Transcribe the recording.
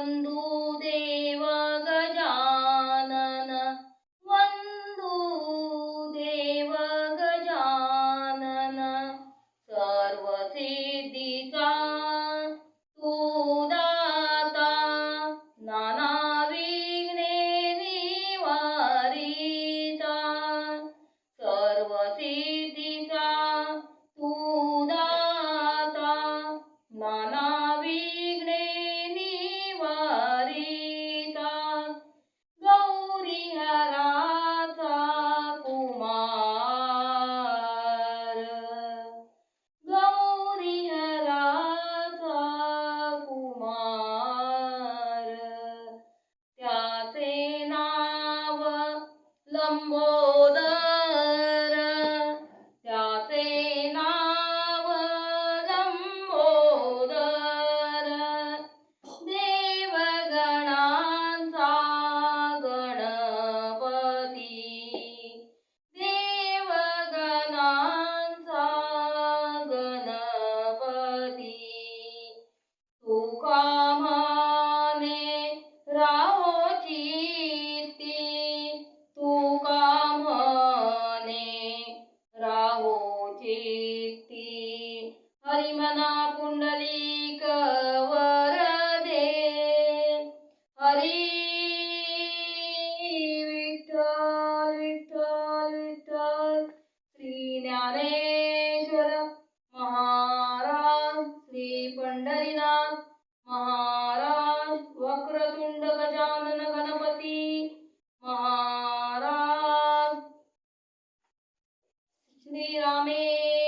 वन्दु देव गजानन वन्दु देव गजानन सर्वसिद्धिका तु दाता नानाविघ्ने निवारिता हरिमना पुंडलिक वरदे हरी विठ्ठल विठ्ठल विठ्ठल। श्री ज्ञानेश्वर महाराज श्री पंढरीनाथ महाराज वक्रतुंड गजानन गणपती महाराज। श्री रामे